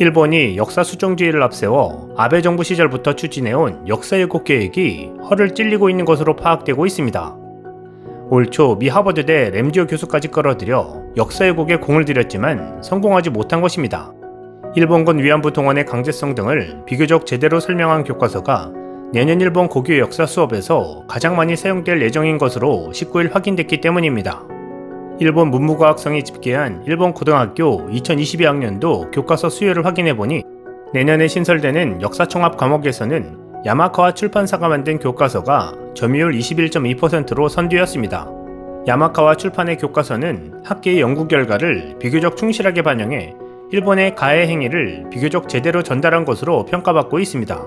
일본이 역사 수정주의를 앞세워 아베 정부 시절부터 추진해온 역사 왜곡 계획이 허를 찔리고 있는 것으로 파악되고 있습니다. 올 초 미 하버드대 램지오 교수까지 끌어들여 역사 왜곡에 공을 들였지만 성공하지 못한 것입니다. 일본군 위안부 동원의 강제성 등을 비교적 제대로 설명한 교과서가 내년 일본 고교 역사 수업에서 가장 많이 사용될 예정인 것으로 19일 확인됐기 때문입니다. 일본 문무과학성이 집계한 일본 고등학교 2022학년도 교과서 수요를 확인해보니 내년에 신설되는 역사총합 과목에서는 야마카와 출판사가 만든 교과서가 점유율 21.2%로 선두였습니다. 야마카와 출판의 교과서는 학계의 연구 결과를 비교적 충실하게 반영해 일본의 가해 행위를 비교적 제대로 전달한 것으로 평가받고 있습니다.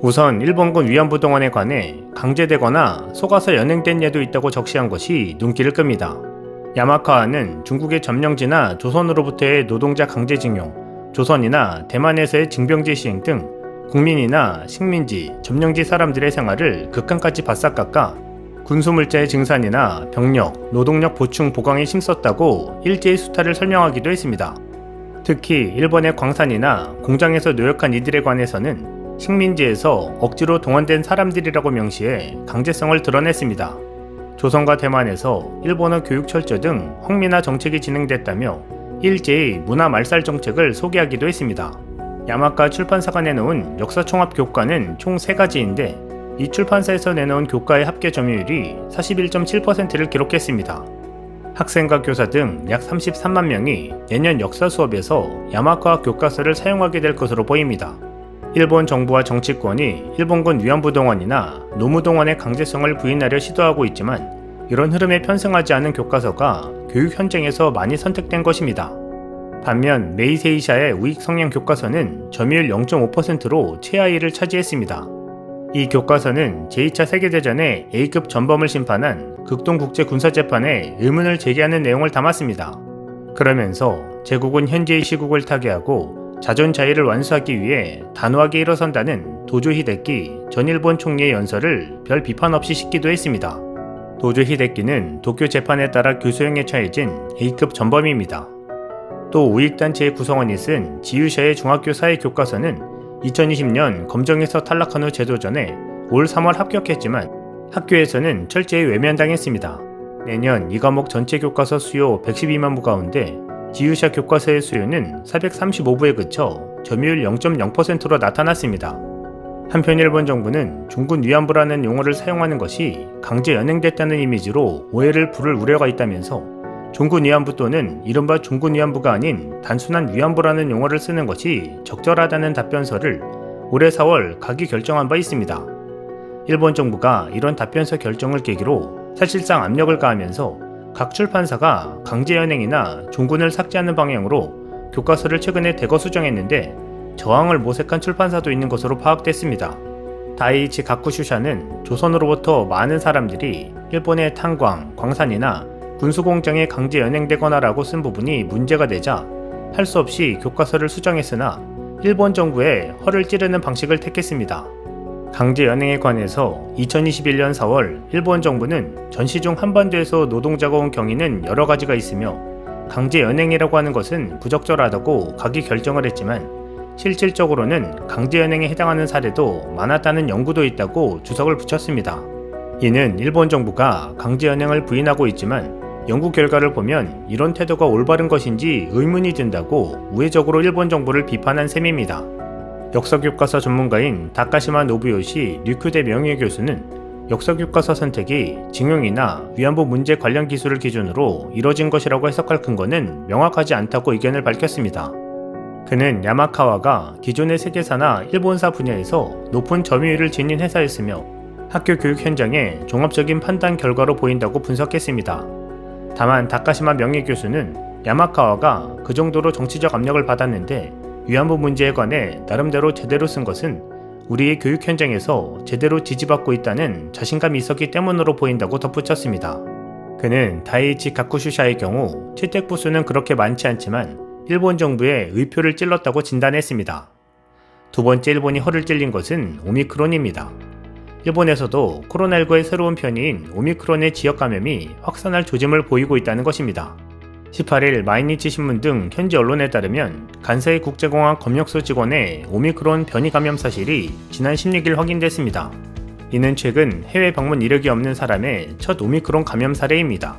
우선 일본군 위안부 동원에 관해 강제되거나 속아서 연행된 예도 있다고 적시한 것이 눈길을 끕니다. 야마카와는 중국의 점령지나 조선으로부터의 노동자 강제징용, 조선이나 대만에서의 징병제 시행 등 국민이나 식민지, 점령지 사람들의 생활을 극한까지 바싹 깎아 군수물자의 증산이나 병력, 노동력 보충 보강에 힘썼다고 일제의 수탈을 설명하기도 했습니다. 특히 일본의 광산이나 공장에서 노역한 이들에 관해서는 식민지에서 억지로 동원된 사람들이라고 명시해 강제성을 드러냈습니다. 조선과 대만에서 일본어 교육 철저 등 황민화 정책이 진행됐다며 일제의 문화 말살 정책을 소개하기도 했습니다. 야마카 출판사가 내놓은 역사총합 교과는 총 3가지인데 이 출판사에서 내놓은 교과의 합계 점유율이 41.7%를 기록했습니다. 학생과 교사 등 약 33만 명이 내년 역사 수업에서 야마카 교과서를 사용하게 될 것으로 보입니다. 일본 정부와 정치권이 일본군 위안부 동원이나 노무 동원의 강제성을 부인하려 시도하고 있지만 이런 흐름에 편승하지 않은 교과서가 교육 현장에서 많이 선택된 것입니다. 반면 메이세이샤의 우익 성향 교과서는 점유율 0.5%로 최하위를 차지했습니다. 이 교과서는 제2차 세계대전의 A급 전범을 심판한 극동국제 군사재판에 의문을 제기하는 내용을 담았습니다. 그러면서 제국은 현재의 시국을 타개하고 자존자의를 완수하기 위해 단호하게 일어선다는 도조 히데키 전 일본 총리의 연설을 별 비판 없이 싣기도 했습니다. 도조 히데키는 도쿄 재판에 따라 교수형에 처해진 A급 전범입니다. 또 우익단체의 구성원이 쓴 지유샤의 중학교 사회 교과서는 2020년 검정에서 탈락한 후 제도 전에 올 3월 합격했지만 학교에서는 철저히 외면당했습니다. 내년 이 과목 전체 교과서 수요 112만 부 가운데 지유샤 교과서의 수요는 435부에 그쳐 점유율 0.0%로 나타났습니다. 한편 일본 정부는 중군 위안부라는 용어를 사용하는 것이 강제 연행됐다는 이미지로 오해를 부를 우려가 있다면서 종군 위안부 또는 이른바 종군 위안부가 아닌 단순한 위안부라는 용어를 쓰는 것이 적절하다는 답변서를 올해 4월 가기 결정한 바 있습니다. 일본 정부가 이런 답변서 결정을 계기로 사실상 압력을 가하면서 각 출판사가 강제 연행이나 종군을 삭제하는 방향으로 교과서를 최근에 대거 수정했는데 저항을 모색한 출판사도 있는 것으로 파악됐습니다. 다이이치 가쿠슈샤는 조선으로부터 많은 사람들이 일본의 탄광, 광산이나 군수공장에 강제 연행되거나 라고 쓴 부분이 문제가 되자 할 수 없이 교과서를 수정했으나 일본 정부에 허를 찌르는 방식을 택했습니다. 강제 연행에 관해서 2021년 4월 일본 정부는 전시 중 한반도에서 노동자가 온 경위는 여러 가지가 있으며 강제 연행이라고 하는 것은 부적절하다고 가기 결정을 했지만 실질적으로는 강제 연행에 해당하는 사례도 많았다는 연구도 있다고 주석을 붙였습니다. 이는 일본 정부가 강제 연행을 부인하고 있지만 연구 결과를 보면 이런 태도가 올바른 것인지 의문이 든다고 우회적으로 일본 정부를 비판한 셈입니다. 역사교과서 전문가인 다카시마 노부요시 류큐대 명예교수는 역사교과서 선택이 징용이나 위안부 문제 관련 기술을 기준으로 이뤄진 것이라고 해석할 근거는 명확하지 않다고 의견을 밝혔습니다. 그는 야마카와가 기존의 세계사나 일본사 분야에서 높은 점유율을 지닌 회사였으며 학교 교육 현장에 종합적인 판단 결과로 보인다고 분석했습니다. 다만 다카시마 명예교수는 야마카와가 그 정도로 정치적 압력을 받았는데 위안부 문제에 관해 나름대로 제대로 쓴 것은 우리의 교육 현장에서 제대로 지지받고 있다는 자신감이 있었기 때문으로 보인다고 덧붙였습니다. 그는 다이이치 가쿠슈샤의 경우 채택 부수는 그렇게 많지 않지만 일본 정부의 의표를 찔렀다고 진단했습니다. 두 번째 일본이 허를 찔린 것은 오미크론입니다. 일본에서도 코로나19의 새로운 변이인 오미크론의 지역 감염이 확산할 조짐을 보이고 있다는 것입니다. 18일 마이니치 신문 등 현지 언론에 따르면 간사이 국제공항 검역소 직원의 오미크론 변이 감염 사실이 지난 16일 확인됐습니다. 이는 최근 해외 방문 이력이 없는 사람의 첫 오미크론 감염 사례입니다.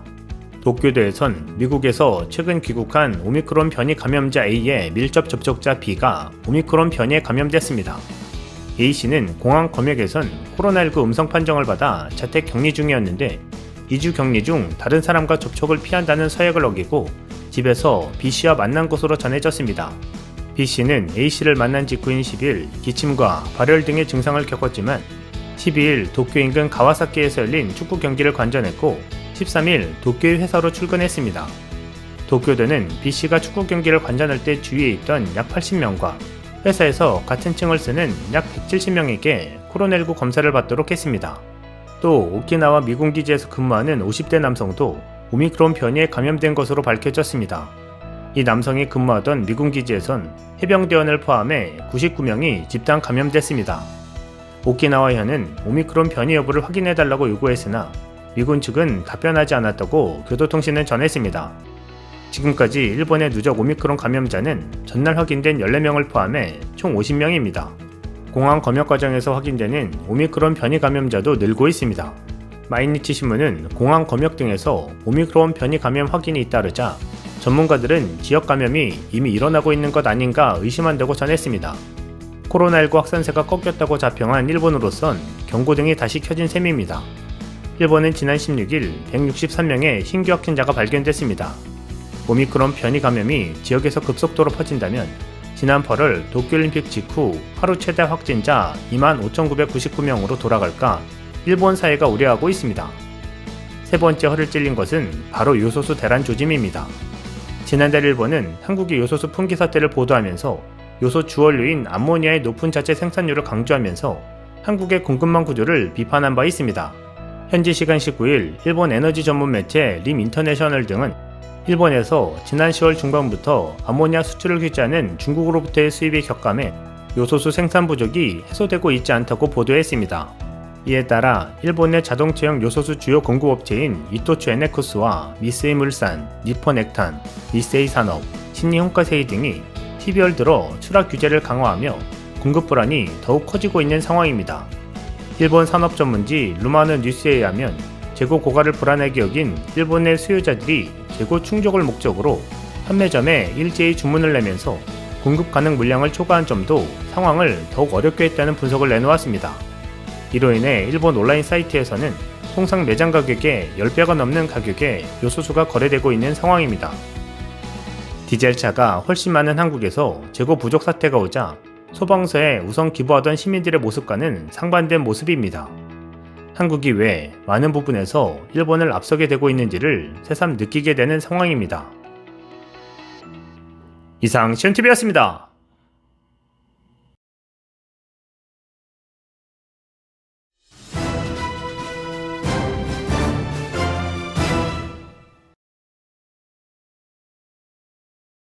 도쿄도에선 미국에서 최근 귀국한 오미크론 변이 감염자 A의 밀접 접촉자 B가 오미크론 변이에 감염됐습니다. A씨는 공항 검역에선 코로나19 음성 판정을 받아 자택 격리 중이었는데 2주 격리 중 다른 사람과 접촉을 피한다는 서약을 어기고 집에서 B씨와 만난 것으로 전해졌습니다. B씨는 A씨를 만난 직후인 10일 기침과 발열 등의 증상을 겪었지만 12일 도쿄 인근 가와사키에서 열린 축구 경기를 관전했고 13일 도쿄의 회사로 출근했습니다. 도쿄도는 B씨가 축구 경기를 관전할 때 주위에 있던 약 80명과 회사에서 같은 층을 쓰는 약 170명에게 코로나19 검사를 받도록 했습니다. 또 오키나와 미군 기지에서 근무하는 50대 남성도 오미크론 변이에 감염된 것으로 밝혀졌습니다. 이 남성이 근무하던 미군 기지에선 해병대원을 포함해 99명이 집단 감염됐습니다. 오키나와현은 오미크론 변이 여부를 확인해달라고 요구했으나 미군 측은 답변하지 않았다고 교도통신은 전했습니다. 지금까지 일본의 누적 오미크론 감염자는 전날 확인된 14명을 포함해 총 50명입니다. 공항 검역 과정에서 확인되는 오미크론 변이 감염자도 늘고 있습니다. 마이니치 신문은 공항 검역 등에서 오미크론 변이 감염 확인이 잇따르자 전문가들은 지역 감염이 이미 일어나고 있는 것 아닌가 의심한다고 전했습니다. 코로나19 확산세가 꺾였다고 자평한 일본으로선 경고등이 다시 켜진 셈입니다. 일본은 지난 16일 163명의 신규 확진자가 발견됐습니다. 오미크론 변이 감염이 지역에서 급속도로 퍼진다면 지난 8월 도쿄올림픽 직후 하루 최대 확진자 25,999명으로 돌아갈까 일본 사회가 우려하고 있습니다. 세 번째 허를 찔린 것은 바로 요소수 대란 조짐입니다. 지난달 일본은 한국의 요소수 품귀 사태를 보도하면서 요소 주원료인 암모니아의 높은 자체 생산률을 강조하면서 한국의 공급망 구조를 비판한 바 있습니다. 현지 시간 19일 일본 에너지 전문 매체 림 인터내셔널 등은 일본에서 지난 10월 중반부터 아모니아 수출을 규제하는 중국으로부터의 수입이 격감해 요소수 생산 부족이 해소되고 있지 않다고 보도했습니다. 이에 따라 일본의 자동차용 요소수 주요 공급 업체인 이토츠 에네쿠스와 미세이 물산, 니폰 액탄, 미세이 산업, 신니 홍카세이 등이 12월 들어 추락 규제를 강화하며 공급 불안이 더욱 커지고 있는 상황입니다. 일본 산업 전문지 루마느 뉴스에 의하면 재고 고갈을 불안하게 여긴 일본의 수요자들이 재고 충족을 목적으로 판매점에 일제히 주문을 내면서 공급 가능 물량을 초과한 점도 상황을 더욱 어렵게 했다는 분석을 내놓았습니다. 이로 인해 일본 온라인 사이트에서는 통상 매장 가격의 10배가 넘는 가격에 요소수가 거래되고 있는 상황입니다. 디젤차가 훨씬 많은 한국에서 재고 부족 사태가 오자 소방서에 우선 기부하던 시민들의 모습과는 상반된 모습입니다. 한국이 왜 많은 부분에서 일본을 앞서게 되고 있는지를 새삼 느끼게 되는 상황입니다. 이상 시온TV였습니다.